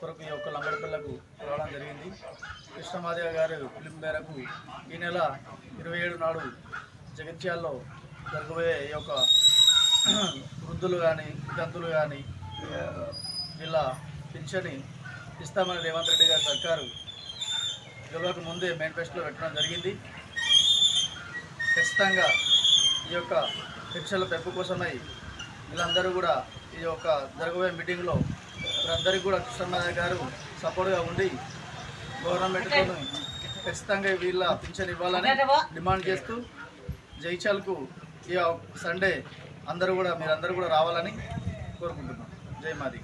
కొరకు ఈ యొక్క లంబడిపల్లకు రావడం జరిగింది. కృష్ణమాదేవ గారు పిలుపు మేరకు ఈ నెల ఇరవై ఏడు నాడు జగిత్యాల్లో జరగబోయే ఈ యొక్క వృద్ధులు కానీ గంతులు కానీ వీళ్ళ పింఛని ఇస్తామని రేవంత్ రెడ్డి గారి సర్కారు గెలవక ముందే మేనిఫెస్టోలో పెట్టడం జరిగింది. ఖచ్చితంగా ఈ యొక్క పెన్షన్ల పెంపు కోసమై వీళ్ళందరూ కూడా ఈ యొక్క జరగబోయే మీటింగ్లో వీళ్ళందరికీ కూడా కృష్ణనాథ్ గారు సపోర్ట్గా ఉండి గవర్నమెంట్తో ఖచ్చితంగా వీళ్ళ పింఛన్ ఇవ్వాలని డిమాండ్ చేస్తూ జైచాల్కు ఈ సండే అందరూ కూడా మీరందరూ కూడా రావాలని కోరుకుంటున్నాం. జై మాది.